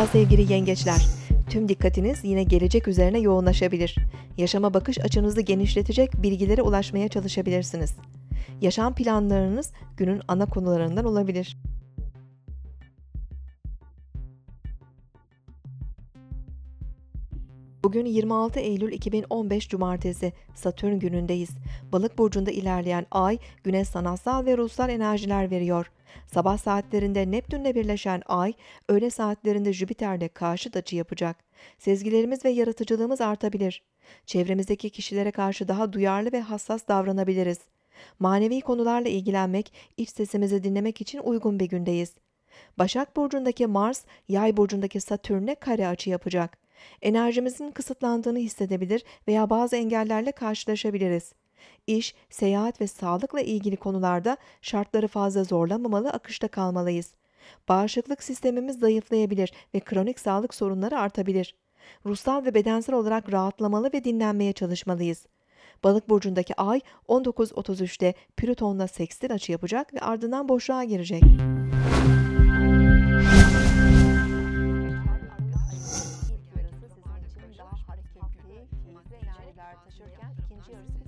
Merhaba sevgili yengeçler. Tüm dikkatiniz yine gelecek üzerine yoğunlaşabilir. Yaşama bakış açınızı genişletecek bilgilere ulaşmaya çalışabilirsiniz. Yaşam planlarınız günün ana konularından olabilir. Bugün 26 Eylül 2015 Cumartesi, Satürn günündeyiz. Balık burcunda ilerleyen ay, güne sanatsal ve ruhsal enerjiler veriyor. Sabah saatlerinde Neptünle birleşen ay, öğle saatlerinde Jüpiter'le karşıt açı yapacak. Sezgilerimiz ve yaratıcılığımız artabilir. Çevremizdeki kişilere karşı daha duyarlı ve hassas davranabiliriz. Manevi konularla ilgilenmek, iç sesimizi dinlemek için uygun bir gündeyiz. Başak Burcu'ndaki Mars, Yay Burcu'ndaki Satürn'e kare açı yapacak. Enerjimizin kısıtlandığını hissedebilir veya bazı engellerle karşılaşabiliriz. İş, seyahat ve sağlıkla ilgili konularda şartları fazla zorlamamalı, akışta kalmalıyız. Bağışıklık sistemimiz zayıflayabilir ve kronik sağlık sorunları artabilir. Ruhsal ve bedensel olarak rahatlamalı ve dinlenmeye çalışmalıyız. Balık burcundaki ay 19.33'te Plüton'la sekstil açı yapacak ve ardından boşluğa girecek. yükler taşırken ikinci yarısında